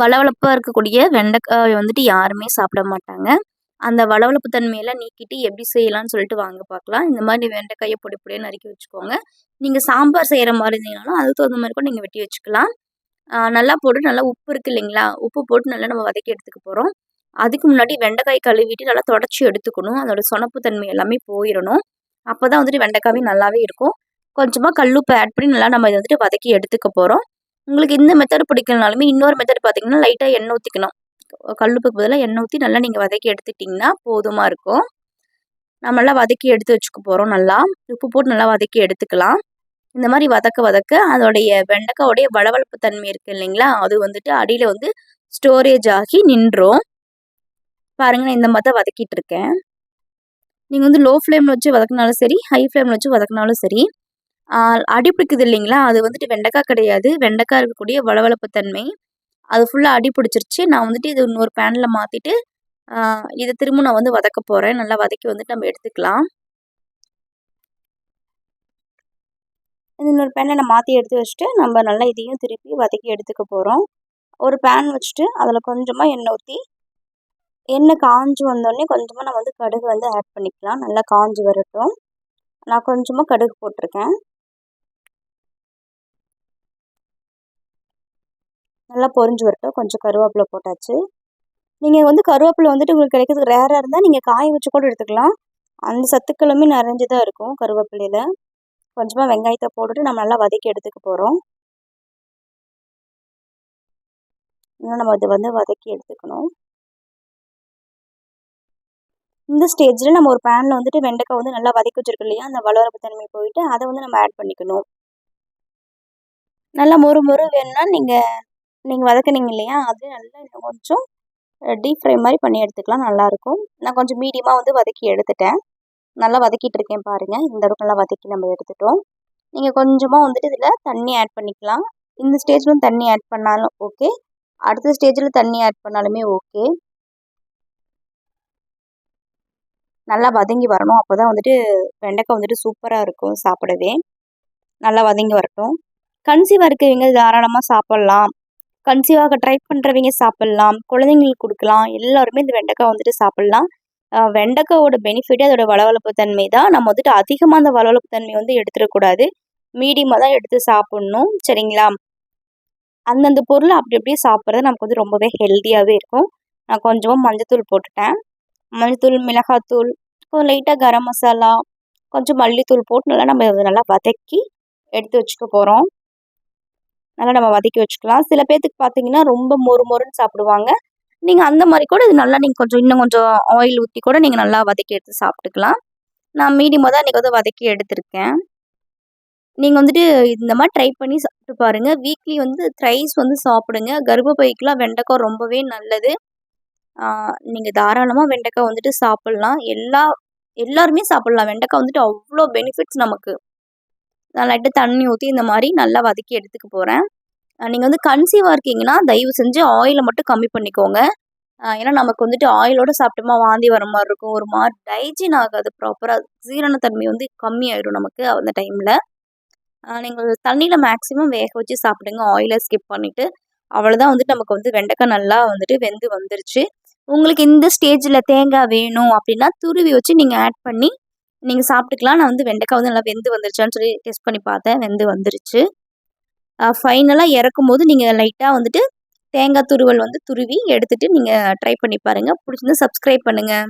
வளவளப்பாக இருக்கக்கூடிய வெண்டைக்காய் வந்துட்டு யாருமே சாப்பிட மாட்டாங்க. அந்த வளவளப்பு தன்மையெல்லாம் நீக்கிட்டு எப்படி செய்யலாம்னு சொல்லிட்டு வாங்க பார்க்கலாம். இந்த மாதிரி வெண்டைக்காயை பொடி பொடியாக நறுக்கி வச்சுக்கோங்க. நீங்கள் சாம்பார் செய்கிற மாதிரி இருந்தீங்கனாலும் அதுக்கு தகுந்த மாதிரி கூட நீங்கள் வெட்டி வச்சுக்கலாம். நல்லா போட்டு நல்லா உப்பு இருக்குது இல்லைங்களா? உப்பு போட்டு நல்லா நம்ம வதக்கி எடுத்துக்க போகிறோம் அதுக்கு முன்னாடி வெண்டைக்காய் கழுவிட்டு நல்லா தொடச்சி எடுத்துக்கணும். அதோட சொனப்பு தன்மை எல்லாமே போயிடணும். அப்போ தான் வந்துட்டு வெண்டைக்காவே நல்லாவே இருக்கும். கொஞ்சமாக கல்லுப்பு ஆட் பண்ணி நல்லா நம்ம இதை வந்துட்டு வதக்கி எடுத்துக்க போகிறோம் உங்களுக்கு இந்த மெத்தட் பிடிக்கலனாலுமே இன்னொரு மெத்தட் பார்த்தீங்கன்னா லைட்டாக எண்ணெய் ஊற்றிக்கணும் கல்லுப்புக்கு பதிலாக எண்ணெய் ஊற்றி நல்லா நீங்கள் வதக்கி எடுத்துட்டிங்கன்னா போதுமாக இருக்கும். நம்ம நல்லா வதக்கி எடுத்து வச்சுக்க போகிறோம் நல்லா. உப்பு போட்டு நல்லா வதக்கி எடுத்துக்கலாம். இந்த மாதிரி வதக்க வதக்க அதோடைய வெண்டைக்காவுடைய வளவளப்பு தன்மை இருக்குது இல்லைங்களா? அது வந்துட்டு அடியில் வந்து ஸ்டோரேஜ் ஆகி நின்றோம். பாருங்க நான் இந்த மாதிரி தான் வதக்கிட்டு இருக்கேன். நீங்கள் வந்து லோ ஃப்ளேமில் வச்சு வதக்கினாலும் சரி ஹை ஃப்ளேமில் வச்சு வதக்கினாலும் சரி அடி பிடிக்குது இல்லைங்களா? அது வந்துட்டு வெண்டைக்காய் கிடையாது. வெண்டைக்காய் இருக்கக்கூடிய வளவளப்பு தன்மை அது ஃபுல்லாக அடி பிடிச்சிருச்சு. நான் வந்துட்டு இது இன்னொரு பேனில் மாற்றிட்டு இதை திரும்ப நான் வந்து வதக்க போகிறேன் நல்லா வதக்கி வந்துட்டு நம்ம எடுத்துக்கலாம். இது இன்னொரு பேனில் நான் மாற்றி எடுத்து வச்சுட்டு நம்ம நல்லா இதையும் திருப்பி வதக்கி எடுத்துக்க போகிறோம் ஒரு பேன் வச்சுட்டு அதில் கொஞ்சமாக எண்ணெய் ஊற்றி எண்ணெய் காஞ்சி வந்தோடனே கொஞ்சமாக நம்ம வந்து கடுகு வந்து ஆட் பண்ணிக்கலாம். நல்லா காஞ்சி வரட்டும். நான் கொஞ்சமாக கடுகு போட்டிருக்கேன். நல்லா பொரிஞ்சு வரட்டும். கொஞ்சம் கருவேப்பிலை போட்டாச்சு. நீங்கள் வந்து கருவேப்பிலை வந்துட்டு உங்களுக்கு கிடைக்கிறதுக்கு ரேராக இருந்தால் நீங்கள் காய வச்சு கூட எடுத்துக்கலாம். அந்த சத்துக்களுமே நிறைஞ்சு தான் இருக்கும் கருவேப்பிலையில். கொஞ்சமாக வெங்காயத்தை போட்டுட்டு நம்ம நல்லா வதக்கி எடுத்துக்க போகிறோம் இன்னும் நம்ம அதை வந்து வதக்கி எடுத்துக்கணும். இந்த ஸ்டேஜில் நம்ம ஒரு பேனில் வந்துட்டு வெண்டைக்காய் வந்து நல்லா வதக்கி வச்சுருக்கோம் இல்லையா? அந்த வளரப்பு தன்மை போயிட்டு அதை வந்து நம்ம ஆட் பண்ணிக்கணும். நல்லா மொறு மொறு வேணும்னா நீங்கள் நீங்கள் வதக்குனீங்க இல்லையா அது நல்லா இன்னும் கொஞ்சம் டீப் ஃப்ரை மாதிரி பண்ணி எடுத்துக்கலாம் நல்லாயிருக்கும் நான் கொஞ்சம் மீடியமாக வந்து வதக்கி எடுத்துட்டேன். நல்லா வதக்கிட்டு இருக்கேன் பாருங்கள் இந்த அளவுக்கு நல்லா வதக்கி நம்ம எடுத்துட்டோம். நீங்கள் கொஞ்சமாக வந்துட்டு இதில் தண்ணி ஆட் பண்ணிக்கலாம். இந்த ஸ்டேஜில் தண்ணி ஆட் பண்ணாலும் ஓகே அடுத்த ஸ்டேஜில் தண்ணி ஆட் பண்ணாலுமே ஓகே நல்லா வதங்கி வரணும். அப்போ தான் வந்துட்டு வெண்டைக்காய் வந்துட்டு சூப்பராக இருக்கும் சாப்பிடவே. நல்லா வதங்கி வரட்டும். கன்சீவாக இருக்கவங்க தாராளமாக சாப்பிட்லாம். கன்சீவாக ட்ரை பண்ணுறவங்க சாப்பிட்லாம். குழந்தைங்களுக்கு கொடுக்கலாம். எல்லாருமே இந்த வெண்டைக்காய் வந்துட்டு சாப்பிட்லாம். வெண்டைக்காவோட பெனிஃபிட்டே அதோட வளவளப்பு தன்மை தான் நம்ம வந்துட்டு அதிகமாக அந்த வளவளப்பு தன்மை வந்து எடுத்துடக்கூடாது மீடியமாக தான் எடுத்து சாப்பிட்ணும். சரிங்களா? அந்தந்த பொருளை அப்படி அப்படியே சாப்பிட்றது நமக்கு வந்து ரொம்பவே ஹெல்த்தியாகவே இருக்கும். நான் கொஞ்சமாக மஞ்சத்தூள் போட்டுட்டேன். மஞ்சத்தூள் மிளகாத்தூள் கொஞ்சம் லைட்டாக கரம் மசாலா கொஞ்சம் மல்லித்தூள் போட்டு நல்லா நம்ம நல்லா வதக்கி எடுத்து வச்சுக்க போகிறோம் நல்லா நம்ம வதக்கி வச்சுக்கலாம். சில பேர்த்துக்கு பார்த்தீங்கன்னா ரொம்ப மொறு மொறுன்னு சாப்பிடுவாங்க. நீங்கள் அந்த மாதிரி கூட இது நல்லா நீங்கள் கொஞ்சம் இன்னும் கொஞ்சம் ஆயில் ஊற்றி கூட நீங்கள் நல்லா வதக்கி எடுத்து சாப்பிட்டுக்கலாம். நான் மீடியமாக தான் இன்றைக்கி வந்து வதக்கி எடுத்திருக்கேன். நீங்கள் வந்துட்டு இந்த மாதிரி ட்ரை பண்ணி சாப்பிட்டு பாருங்கள் வீக்லி வந்து த்ரைஸ் வந்து சாப்பிடுங்க. கர்ப்பப்பைக்கெலாம் வெண்டைக்காய் ரொம்பவே நல்லது. நீங்கள் தாராளமாக வெண்டைக்காய் வந்துட்டு சாப்பிட்லாம். எல்லா எல்லாருமே சாப்பிட்லாம். வெண்டைக்காய் வந்துட்டு அவ்வளோ பெனிஃபிட்ஸ் நமக்கு. லைட்டாக தண்ணி ஊற்றி இந்த மாதிரி நல்லா வதக்கி எடுத்துக்க போகிறேன் நீங்கள் வந்து கன்சீவாக இருக்கீங்கன்னா தயவு செஞ்சு ஆயிலை மட்டும் கம்மி பண்ணிக்கோங்க. ஏன்னா நமக்கு வந்துட்டு ஆயிலோடு சாப்பிட்டோமா வாந்தி வர மாதிரி இருக்கும். ஒரு மாதிரி டைஜின் ஆகாது ப்ராப்பராக ஜீரணத்தன்மை வந்து கம்மியாயிடும் நமக்கு அந்த டைமில் நீங்கள் தண்ணியில் மேக்ஸிமம் வேக வச்சு சாப்பிடுங்க. ஆயிலை ஸ்கிப் பண்ணிவிட்டு அவ்வளோதான் வந்துட்டு நமக்கு வந்து வெண்டைக்காய் நல்லா வந்துட்டு வெந்து வந்துருச்சு. உங்களுக்கு இந்த ஸ்டேஜில் தேங்காய் வேணும் அப்படின்னா துருவி வச்சு நீங்கள் ஆட் பண்ணி நீங்கள் சாப்பிட்டுக்கலாம். நான் வந்து வெண்டைக்காய் வந்து நல்லா வெந்து வந்துருச்சான்னு சொல்லி டெஸ்ட் பண்ணி பார்த்தேன். வெந்து வந்துருச்சு. ஃபைனலாக இறக்கும் போது நீங்கள் லைட்டாக வந்துட்டு தேங்காய் துருவல் வந்து துருவி எடுத்துகிட்டு நீங்கள் ட்ரை பண்ணி பாருங்கள் பிடிச்சிருந்து சப்ஸ்கிரைப் பண்ணுங்கள்